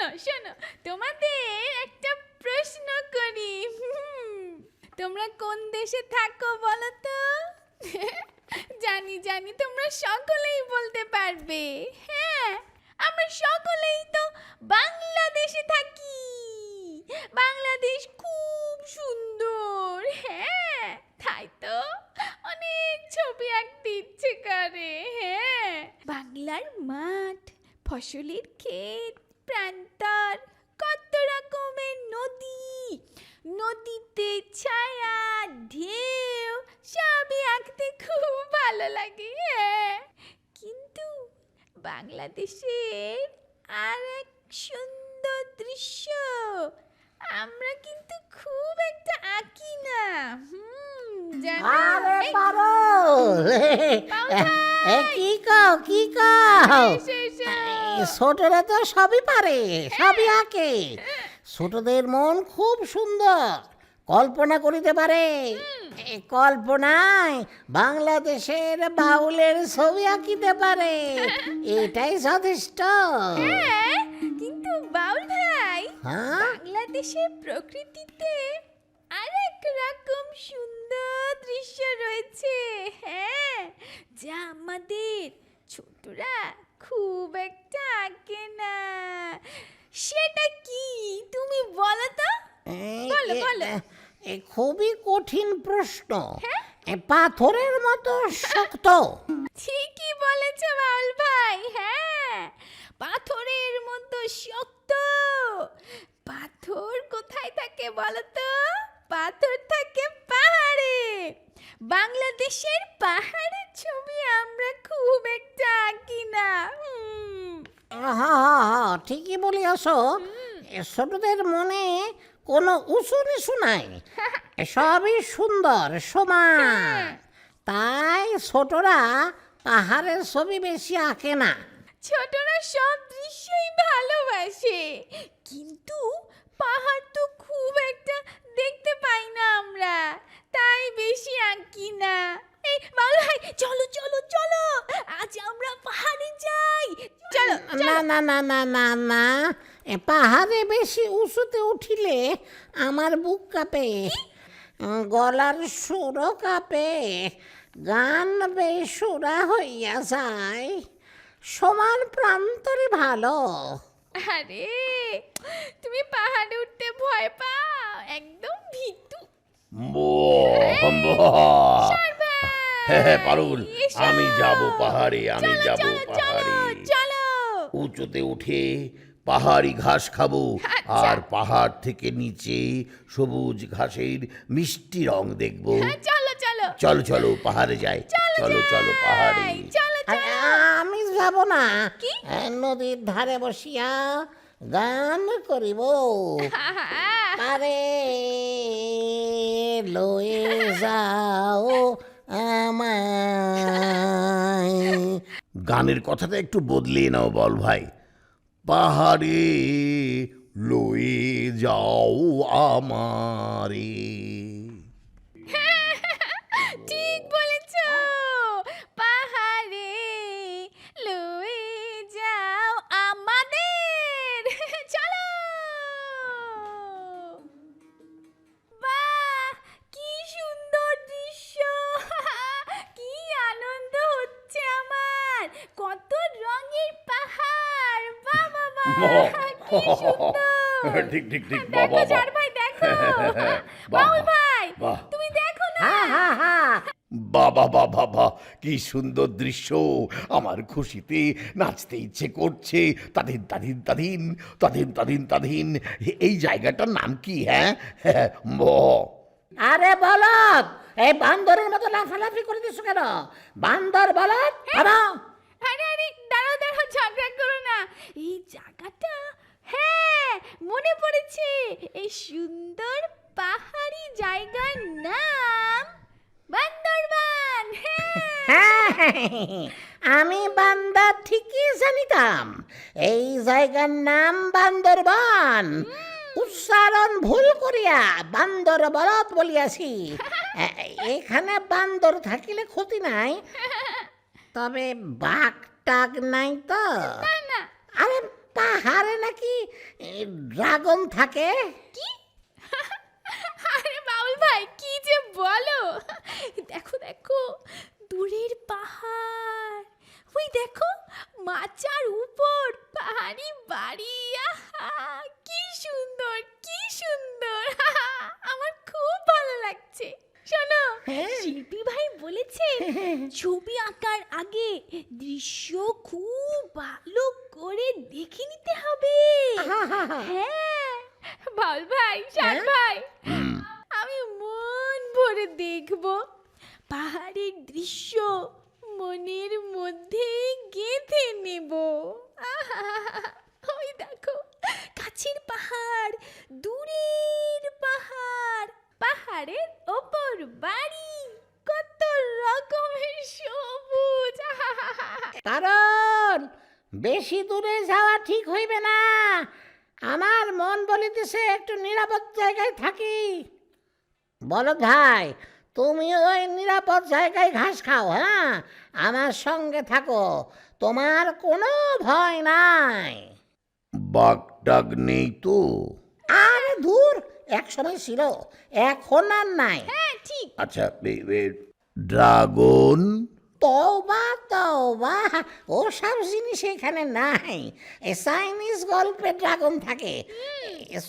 শোনো শোনো, তোমাদের একটা প্রশ্ন করি। তোমরা কোন দেশে থাকো বলো তো? জানি জানি, তোমরা সকলেই বলতে পারবে। হ্যাঁ আমরা সকলেই তো বাংলাদেশে থাকি। বাংলাদেশ খুব সুন্দর। হ্যাঁ তাই তো অনেক ছবি আঁকতে ইচ্ছে করে। হ্যাঁ বাংলার মাঠ, ফসলের ক্ষেত প্রান্তর কত রকমের নদী? নদীতে ছায়া, ঢেউ, সবই আঁকতে খুব ভালো লাগে হ্যাঁ। কিন্তু বাংলাদেশের আর এক সুন্দর দৃশ্য, আমরা কিন্তু খুব একটা আঁকি না, হুম। আরে কি কও কি কও? ছোটরা তো সবই পারে সবই আঁকে। ছোটদের মন খুব সুন্দর কল্পনা করিতে পারে। কল্পনায় বাংলাদেশের বাউলের ছবি আঁকিতে পারে। এটাই যথেষ্ট। হ্যাঁ কিন্তু বাউল ভাই হ্যাঁ? বাংলাদেশের প্রকৃতিতে আরেক রকম সুন্দর দৃশ্য রয়েছে। হ্যাঁ যা আমাদের ছোটরা খুব একটা আঁকে না। সেটা কি? তুমি বলো তো। বলো, বলো। এ- এ খুবই কঠিন প্রশ্ন। হ্যাঁ? পাথরের মতো শক্ত। ঠিকই বলেছ বাউল ভাই হ্যাঁ। পাথরের মতো শক্ত। পাথর কোথায় থাকে বলো তো? পাথর থাকে পাহাড়ে। বাংলাদেশের পাহাড়ের ছবি আমরা খুব একটা আঁকি না। হ্যাঁ হ্যাঁ হ্যাঁ ঠিকই বলিয়াছ। এ ছোটদের মনে কোনো উঁচু নিচু নাই। সবই সুন্দর সমান। তাই ছোটরা পাহাড়ের ছবি বেশি আঁকে না। ছোটরা সব দৃশ্যই ভালোবাসে। কিন্তু পাহাড় তো খুব একটা দেখতে পাই না আমরা। তাই বেশি আঁকি না। এই বাউল ভাই চলো চলো চলো। আজ আমরা পাহাড়ে যাই। চলো না না না না না না। এ পাহাড়ে বেশি উঁচুতে উঠিলে আমার বুক কাঁপে। গলার সুরও কাঁপে। গান বেসুরা হইয়া যায়। সমান প্রান্তরে ভালো। আরে তুমি পাহাড়ে উঠতে ভয় পাও? একদম ভীতু। হ্যাঁ হ্যাঁ পারুল আমি যাব পাহাড়ে আমি যাব পাহাড়ে। চলো। উঁচুতে উঠে পাহাড়ি ঘাস খাব। আচ্ছা। আর পাহাড় থেকে নিচে সবুজ ঘাসের মিষ্টি রং দেখব। হ্যাঁ, চলো চলো। চলো চলো পাহাড়ে যাই। চলো চলো পাহাড়ে। আমি যাব না। নদীর ধারে বসিয়া গান করিব। আরে লয়ে যাও আমায়। গানের কথাটা একটু বদলিয়ে নাও বল ভাই। পাহাড়ে লয়ে যাও আমারে। ঠিক বলেছ। পাহাড়ে লয়ে যাও আমাদের। চলো। বাহ, কি সুন্দর দৃশ্য। কি আনন্দ হচ্ছে আমার। কত রঙের পাহাড় বাহ বাবা কি সুন্দর ঠিক ঠিক ঠিক বাবা ভাই দেখো। বাউল ভাই তুমি দেখো না। হা হা হা বাবা বাবা বাবা কি সুন্দর দৃশ্য। আমার খুশিতে নাচতে ইচ্ছে করছে। তাদিন তাদিন তাদিন তাদিন তাদিন তাদিন। এই জায়গাটার নাম কি হ্যাঁ? হ্যাঁ, ব আরে বলদ এই বান্দরের মতো লাফালাফি করে দিছো কেন? বান্দর বলদ থামো আরে আরে দাঁড়াও দাঁড়াও ঝগড়া করো না। এই জায়গাটা হ্যাঁ মনে পড়েছে। এই সুন্দর পাহাড়ি জায়গার নাম বান্দরবান হ্যাঁ। হ্যাঁ, আমি বান্দর ঠিকই জানিতাম। এই জায়গার নাম বান্দরবান। উচ্চারণ ভুল করিয়া বান্দর বলদ বলিয়াছি। এখানে বান্দর থাকিলে ক্ষতি নাই। তবে বাঘ কাক নাই তো? আরে পাহাড়ে নাকি ড্রাগন থাকে? কি? আরে বাউল ভাই কি যে বলো? দেখো দেখো দূরের পাহাড়। ওই দেখো মাচার উপর পাহাড়ি বাড়ি। আহা কি সুন্দর কি সুন্দর। আমার খুব ভালো লাগছে। শোনো হ্যাঁ। শিল্পী ভাই বলেছে ছবি আঁকার কারণ বেশি দূরে যাওয়া ঠিক হইবে না। আমার মন বলিতেছে একটু নিরাপদ জায়গায় থাকি। বলো ভাই তুমি ওই নিরাপদ জায়গায় ঘাস খাও হ্যাঁ? আমার সঙ্গে থাকো তোমার কোনো ভয় নাই। বাঘ টাগ নেই তো? আর দূর এক সময় ছিল এখন আর নাই। হ্যাঁ ঠিক। আচ্ছা ড্রাগন? তওবা তওবা। ওসব জিনিস এখানে নাই। এ চাইনিজ গল্পে ড্রাগন থাকে।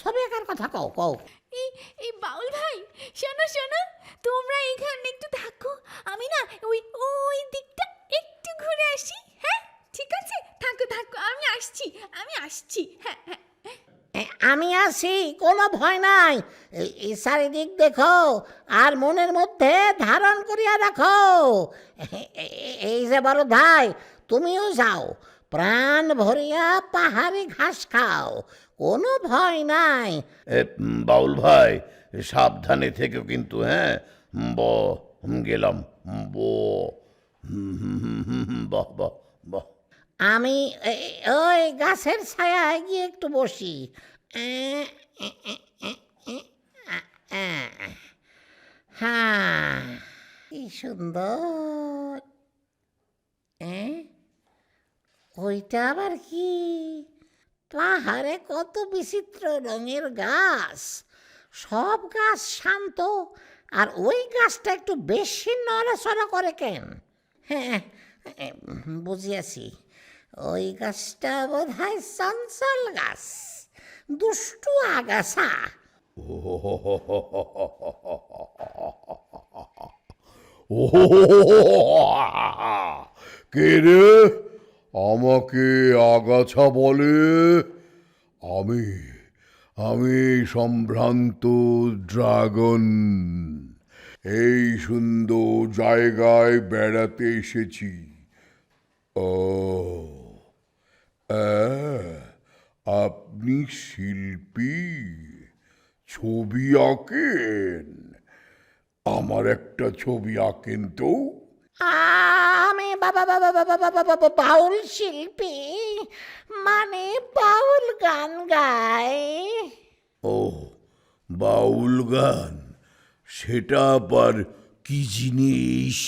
সবেকার কথা কও কও। এই এই বাউল ভাই শোনো শোনো। তোমরা এখানে একটু থাকো। আমি না ওই ওই দিকটা একটু ঘুরে আসি। হ্যাঁ ঠিক আছে? থাকো থাকো। আমি আসছি আমি আসছি। হ্যাঁ হ্যাঁ। আমি আছি কোনো ভয় নাই। চারিদিক দেখো, আর মনের মধ্যে ধারণ করিয়া রাখো। এই যে বলো ভাই, তুমিও যাও, প্রাণ ভরিয়া পাহাড়ি ঘাস খাও, কোনো ভয় নাই। বাউল ভাই, সাবধানে থেকেও কিন্তু হ্যাঁ? ব, গেলাম, ব। বাহ বাহ বাহ আমি ওই গাছের ছায়ায় গিয়ে একটু বসি। হ্যাঁ কি সুন্দর। ওইটা আবার কি? পাহাড়ে কত বিচিত্র রঙের গাছ। সব গাছ শান্ত, আর ওই গাছটা একটু বেশি নড়াচড়া করে কেন? হ্যাঁ বুঝিয়াছি। ওই গাছটা বোধ হয় চঞ্চল গাছ, দুষ্টু আগাছা। ও কে রে? আমাকে আগাছা বলে? আমি আমি সম্ভ্রান্ত ড্রাগন। এই সুন্দর জায়গায় বেড়াতে এসেছি। ও। আপনি শিল্পী ছবি আঁকেন। আমার একটা ছবি আঁকেন তো। আমি বাবা বাবা বাবা বাবা বাউল শিল্পী। মানে বাউল গান গাই ও বাউল গান? সেটা আবার কি জিনিস?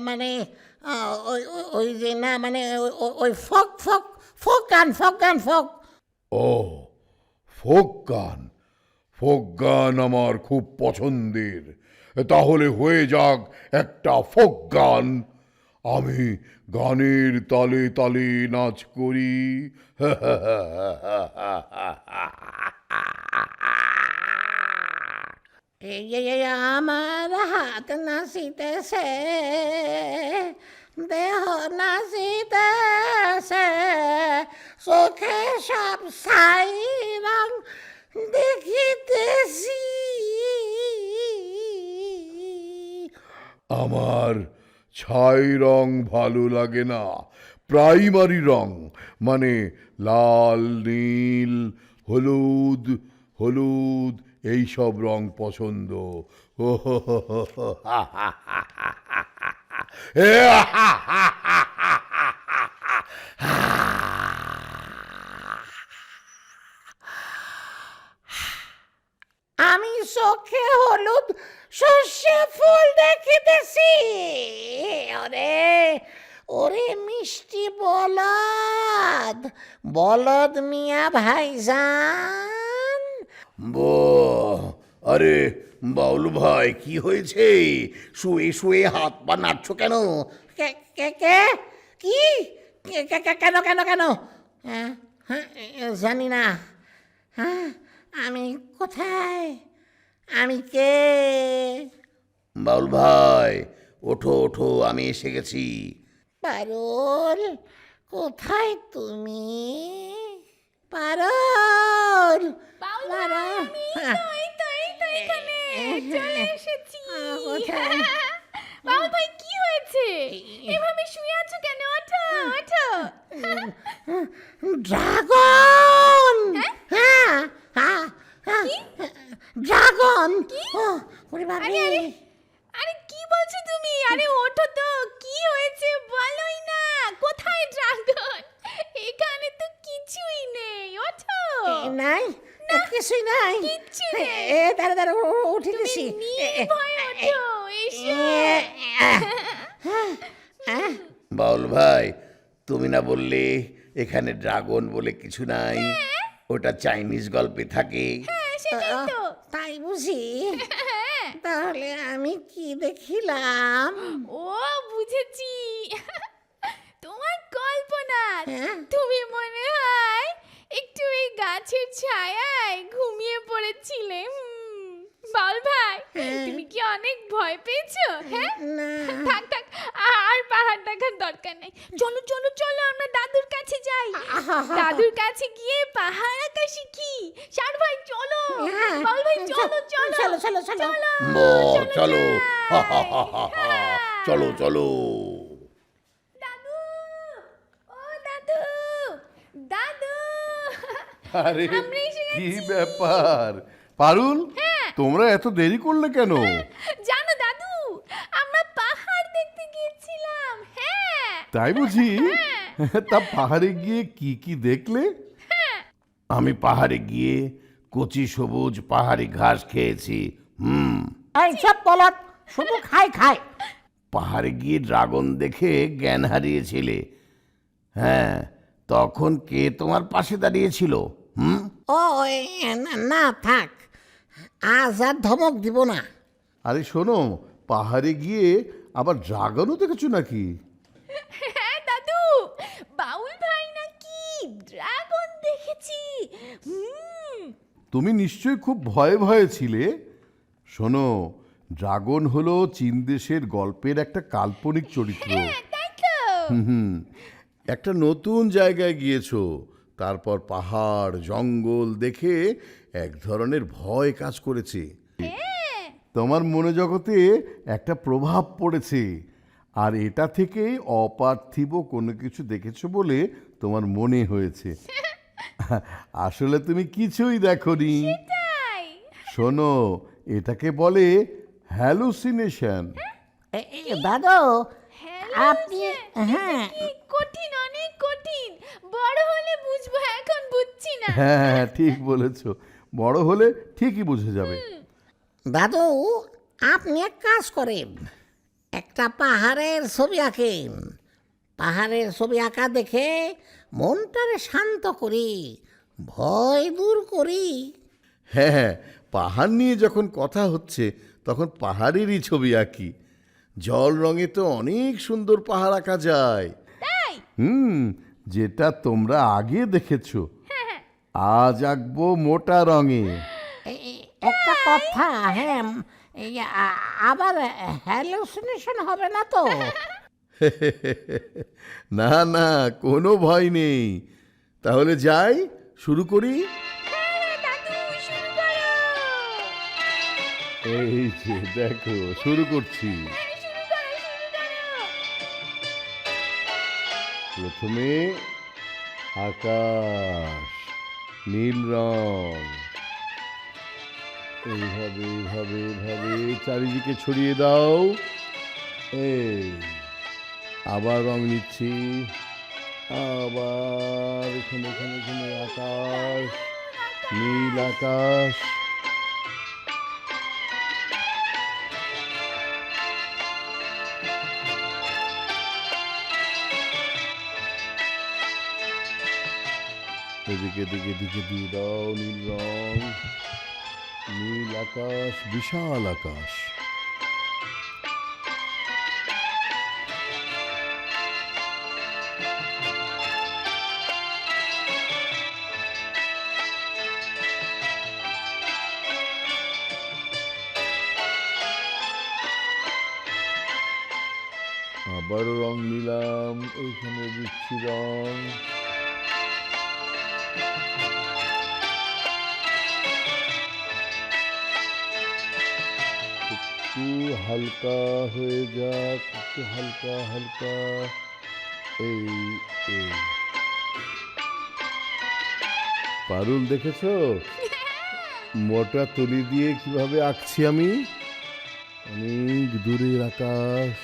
মানে ওই ওই- ওই যে না মানে ওই- ফক ফক ফক গান ফক গান ফক। ও ফোক গান। ফোক গান আমার খুব পছন্দের। তাহলে হয়ে যাক একটা ফোক গান। আমি গানের তালে তালে নাচ করি। আমার হাত নাচিতেছে। দেহ নাচিতেছে চোখে সব ছাই রং দেখিতেছি। আমার ছাই রং ভালো লাগে না, প্রাইমারি রং মানে লাল, নীল, হলুদ হলুদ এই সব রং পছন্দ। ও আমি চোখে হলুদ শস্য ফুল দেখিতেছি। ওরে ওরে মিষ্টি বলদ বলদ মিয়া ভাইজান। বো আরে বাউল ভাই কি হয়েছে? শুয়ে শুয়ে হাত পা নাড়ছো কেন? কে কে কে? কি? কে- কে- কে- কেন কেন কেন? হ্যাঁ, হ্যাঁ, জানি না। হ্যাঁ আমি কোথায়? আমি কে? বাউল ভাই ওঠো ওঠো আমি এসে গেছি। পারুল কোথায় তুমি? পারুল বাউল পারুল হ্যাঁ, এই তো এই তো এখানে চলে এসেছি। আহ, কোথায়? বাউল ভাই কি হয়েছে? এভাবে শুয়ে আছো কেন? ওঠো ওঠো। ড্রাগন! হ্যাঁ? হ্যাঁ হ্যাঁ, ড্রাগন! ও ওরে বাবা আরে। আরে কি বলছো তুমি? আরে ওঠো তো। কি হয়েছে বলোই না। কোথায় ড্রাগন? এখানে তো কিছুই নেই। ওঠো। নাই। কিছুই নাই। এ, দাঁড়া দাঁড়া উঠে এসো। বাউল ভাই তুমি না বললে এখানে ড্রাগন বলে কিছু নাই। ওটা চাইনিজ গল্পে থাকে। হ্যাঁ তাই বুঝি? হ্যাঁ। তাহলে আমি কি দেখিলাম? ও বুঝেছি। তোমার কল্পনা হ্যাঁ। তুমি মনে হয় একটু এই গাছের ছায়ায় ঘুমিয়ে পড়েছিলে হুম, বল ভাই হ্যাঁ। তুমি কি অনেক ভয় পেয়েছ? হ্যাঁ? না। থাক থাক আর পাহাড় দেখার দরকার নেই। চলো চলো চলো আমরা দাদুর কাছে যাই। দাদুর কাছে গিয়ে পাহাড় আঁকা শিখি। সার ভাই চলো। হ্যাঁ, বল ভাই চলো চলো চলো। চলো চলো চলো। হা, হা, হা, হা, হা। চলো চলো দাদু ও দাদু দাদু আরে কি। ব্যাপার? পারুল তোমরা এত দেরি করলে কেন? জানো দাদু আমরা পাহাড় দেখতে গিয়েছিলাম। হ্যাঁ। তাই বুঝি? তা পাহাড়ে গিয়ে কি কি দেখলে? আমি পাহাড়ে গিয়ে কচি সবুজ পাহাড়ি ঘাস খেয়েছি হুম। এই সব পলত শুধু খাই খাই। পাহাড়ে গিয়ে ড্রাগন দেখে জ্ঞান হারিয়েছিলে। হ্যাঁ তখন কে তোমার পাশে দাঁড়িয়েছিল হুম? ও এ, না, না থাক। আজ আর ধমক দিব না। আরে শোনো পাহাড়ে গিয়ে আবার ড্রাগনও দেখেছ নাকি? হ্যাঁ দাদু। বাউল ভাই নাকি ড্রাগন দেখেছি। হুম। তুমি নিশ্চয়ই খুব ভয়ে ভয়ে ছিলে। শোনো ড্রাগন হলো চীন দেশের গল্পের একটা কাল্পনিক চরিত্র। হ্যাঁ তাই তো। হুম। একটা নতুন জায়গায় গিয়েছো তারপর পাহাড় জঙ্গল দেখে এক ধরনের ভয় কাজ করেছে। হ্যাঁ। তোমার মনে জগতে একটা প্রভাব পড়েছে আর এটা থেকে অপার্থিব কোনো কিছু দেখেছ বলে তোমার মনে হয়েছে। আসলে তুমি কিছুই দেখোনি। শোনো এটাকে বলে হ্যালুসিনেশন দাদু আপনি হ্যাঁ কি কঠিন অনেক কঠিন বড় হলে বুঝব? এখন বুঝছি না। হ্যাঁ হ্যাঁ, ঠিক বলেছ। বড় হলে ঠিকই বুঝে যাবে। দাদু আপনি এক কাজ করেন। একটা পাহাড়ের ছবি আঁকেন। পাহাড়ের ছবি আঁকা দেখে মনটারে শান্ত করি ভয় দূর করি। হ্যাঁ হ্যাঁ পাহাড় নিয়ে যখন কথা হচ্ছে তখন পাহাড়েরই ছবি আঁকি। জল রঙে তো অনেক সুন্দর পাহাড় আঁকা যায়। হুম যেটা তোমরা আগে দেখেছ। আজ আঁকবো মোটা রঙে। একটা কথা হ্যাঁ এই আ- আবার হ্যালুসিনেশন হবে না তো? না না কোনো ভয় নেই। তাহলে যাই শুরু করি। হ্যাঁ দাদু শুরু করো। এই যে দেখো শুরু করছি। প্রথমে আকাশ, নীল রং। এইভাবে এইভাবে এইভাবে চারিদিকে ছড়িয়ে দাও। এই, আবার রং নিচ্ছি। আবার এখানে এখানে এখানে আকাশ, নীল আকাশ। এদিকে দিকে দিকে দিয়ে দাও নীল রং। নীল আকাশ, বিশাল আকাশ। আবার রং নিলাম এখানে দিচ্ছি রং। হালকা হয়ে যাক, একটু হালকা হালকা। এই এই। পারুল, দেখেছ? মোটা তুলি দিয়ে কীভাবে আঁকছি আমি? অনেক দূরের আকাশ।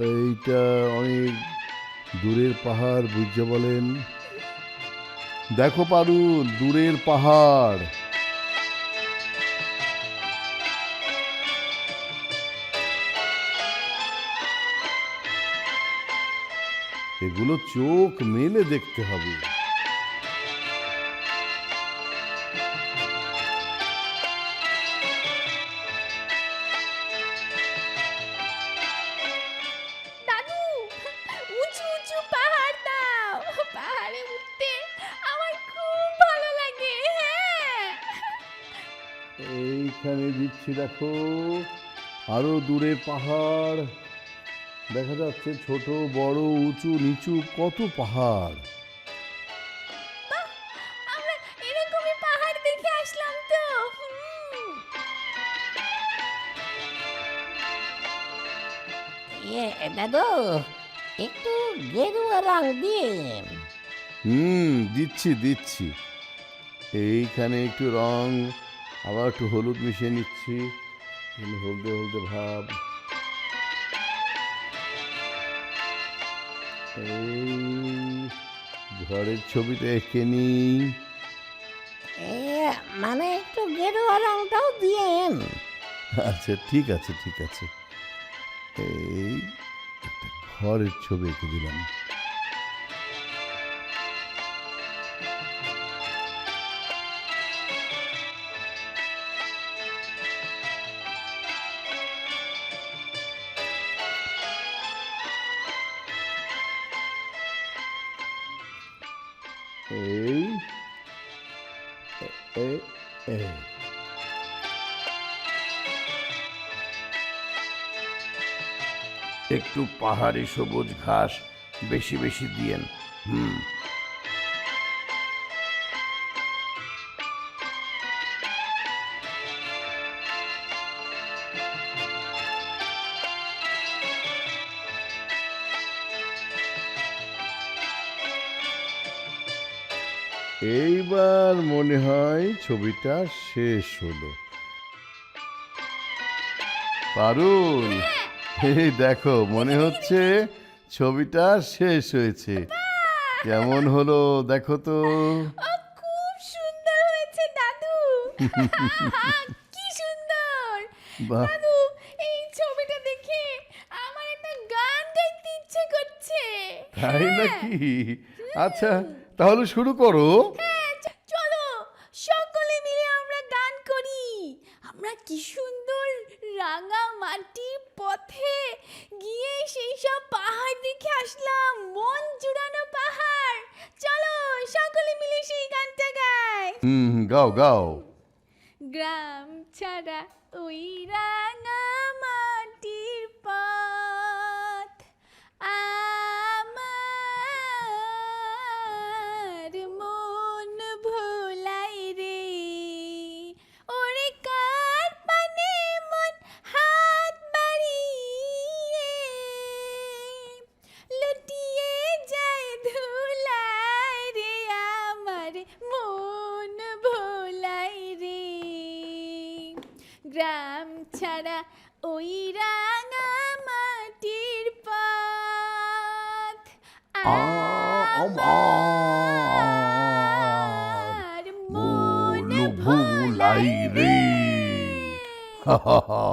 এইটা অনেক দূরের পাহাড় বুঝতে বলেন? দেখো পারু দূরের পাহাড়। এগুলো চোখ মেলে দেখতে হবে। দিচ্ছি দেখো। আরও দূরে পাহাড়। দেখা যাচ্ছে ছোট বড় উঁচু নিচু কত পাহাড়। আমরা এরকমই পাহাড় দেখে আসলাম তো। হুম। ইয়ে দাদু একটু গেরুয়া রং দিয়ে। হুম দিচ্ছি দিচ্ছি। এইখানে একটু রং। আবার একটু হলুদ মিশিয়ে নিচ্ছি। হলদে হলদে ভাব। এই ঘরের ছবিটা এঁকে নিই। মানে একটু গেরুয়া রংটাও দিয়েন আচ্ছা ঠিক আছে ঠিক আছে। এই একটা ঘরের ছবি এঁকে দিলাম। এই এই একটু পাহাড়ি সবুজ ঘাস বেশি বেশি দিয়েন। হুম। এইবার মনে হয় ছবিটা শেষ হলো। পারুল এই দেখো মনে হচ্ছে ছবিটা শেষ হয়েছে। কেমন হলো দেখো তো। খুব সুন্দর হয়েছে দাদু। কি সুন্দর। বাহ। দাদু এই ছবিটা দেখে আমার একটা গান গাইতে ইচ্ছে করছে। তাই নাকি? আচ্ছা তাহলে শুরু করো। হ্যাঁ, চ- চলো। সকলে মিলে আমরা গান করি। আমরা কি সুন্দর রাঙা মাটির পথে গিয়ে সেই সব পাহাড় দেখে আসলাম মন জুড়ানো পাহাড়। চলো সকলে মিলে সেই গানটা গাই। হুম গাও গাও। গ্রাম ছাড়া ওই ছাড়া ওই রাঙা মাটির আমার মন মন ভুলাই রে। হা হা হা